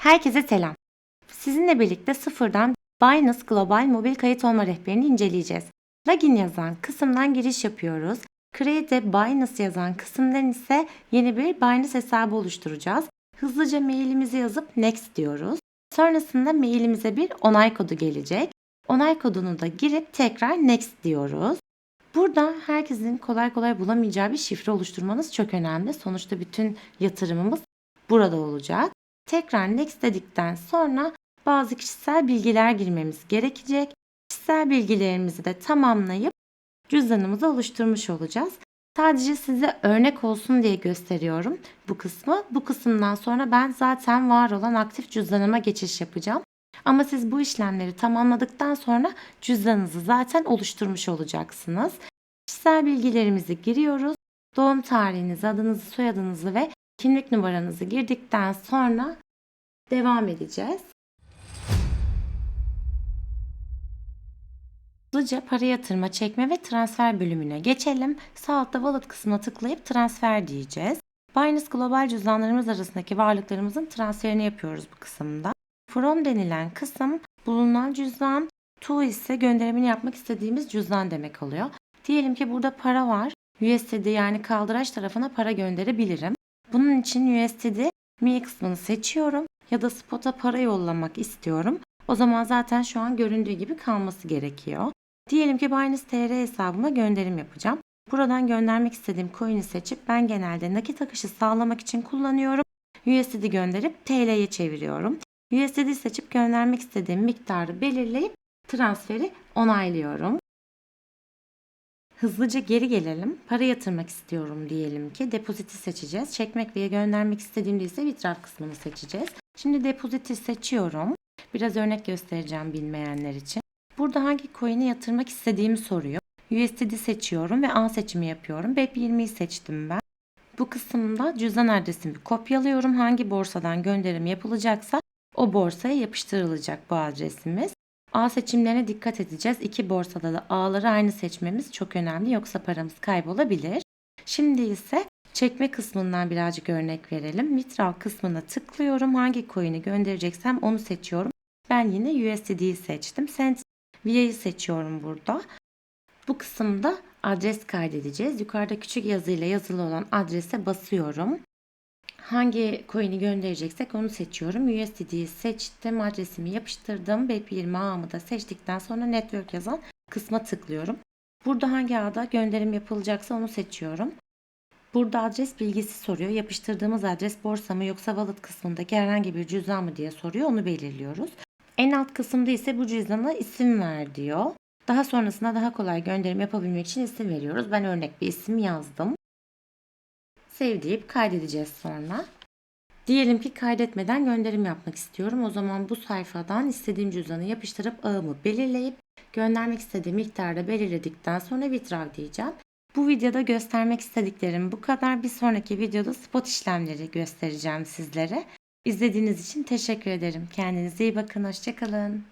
Herkese selam. Sizinle birlikte sıfırdan Binance Global mobil kayıt olma rehberini inceleyeceğiz. Login yazan kısımdan giriş yapıyoruz. Create Binance yazan kısımdan ise yeni bir Binance hesabı oluşturacağız. Hızlıca mailimizi yazıp next diyoruz. Sonrasında mailimize bir onay kodu gelecek. Onay kodunu da girip tekrar next diyoruz. Burada herkesin kolay kolay bulamayacağı bir şifre oluşturmanız çok önemli. Sonuçta bütün yatırımımız burada olacak. Tekrar next dedikten sonra bazı kişisel bilgiler girmemiz gerekecek. Kişisel bilgilerimizi de tamamlayıp cüzdanımızı oluşturmuş olacağız. Sadece size örnek olsun diye gösteriyorum bu kısmı. Bu kısımdan sonra ben zaten var olan aktif cüzdanıma geçiş yapacağım. Ama siz bu işlemleri tamamladıktan sonra cüzdanınızı zaten oluşturmuş olacaksınız. Kişisel bilgilerimizi giriyoruz. Doğum tarihinizi, adınızı, soyadınızı ve kimlik numaranızı girdikten sonra devam edeceğiz. Hızlıca para yatırma, çekme ve transfer bölümüne geçelim. Sağ altta wallet kısmına tıklayıp transfer diyeceğiz. Binance Global cüzdanlarımız arasındaki varlıklarımızın transferini yapıyoruz bu kısımda. From denilen kısım bulunan cüzdan, to ise gönderimini yapmak istediğimiz cüzdan demek oluyor. Diyelim ki burada para var. USDT yani kaldıraç tarafına para gönderebilirim. Bunun için USDT mi kısmını seçiyorum ya da spot'a para yollamak istiyorum. O zaman zaten şu an göründüğü gibi kalması gerekiyor. Diyelim ki Binance TR hesabıma gönderim yapacağım. Buradan göndermek istediğim coin'i seçip ben genelde nakit akışı sağlamak için kullanıyorum. USDT gönderip TL'ye çeviriyorum. USDT seçip göndermek istediğim miktarı belirleyip transferi onaylıyorum. Hızlıca geri gelelim. Para yatırmak istiyorum diyelim ki. Depoziti seçeceğiz. Çekmek veya göndermek istediğimde ise withdraw kısmını seçeceğiz. Şimdi depoziti seçiyorum. Biraz örnek göstereceğim bilmeyenler için. Burada hangi coin'e yatırmak istediğimi soruyor. USDT seçiyorum ve an seçimi yapıyorum. BEP20'yi seçtim ben. Bu kısımda cüzdan adresimi kopyalıyorum. Hangi borsadan gönderim yapılacaksa o borsaya yapıştırılacak bu adresimiz. A seçimlerine dikkat edeceğiz. İki borsada da A'ları aynı seçmemiz çok önemli yoksa paramız kaybolabilir. Şimdi ise çekme kısmından birazcık örnek verelim. Withdraw kısmına tıklıyorum. Hangi coin'i göndereceksem onu seçiyorum. Ben yine USDT'yi seçtim. Send VIA'yı seçiyorum burada. Bu kısımda adres kaydedeceğiz. Yukarıda küçük yazıyla yazılı olan adrese basıyorum. Hangi coin'i göndereceksek onu seçiyorum. USDT'yi seçtim, adresimi yapıştırdım. BEP20 ağımı da seçtikten sonra network yazan kısma tıklıyorum. Burada hangi ağda gönderim yapılacaksa onu seçiyorum. Burada adres bilgisi soruyor. Yapıştırdığımız adres borsa mı yoksa wallet kısmındaki herhangi bir cüzdan mı diye soruyor. Onu belirliyoruz. En alt kısımda ise bu cüzdana isim ver diyor. Daha sonrasında daha kolay gönderim yapabilmek için isim veriyoruz. Ben örnek bir isim yazdım. Save deyip kaydedeceğiz sonra. Diyelim ki kaydetmeden gönderim yapmak istiyorum. O zaman bu sayfadan istediğim cüzdanı yapıştırıp ağımı belirleyip göndermek istediğim miktarda belirledikten sonra withdraw diyeceğim. Bu videoda göstermek istediklerim bu kadar. Bir sonraki videoda spot işlemleri göstereceğim sizlere. İzlediğiniz için teşekkür ederim. Kendinize iyi bakın. Hoşçakalın.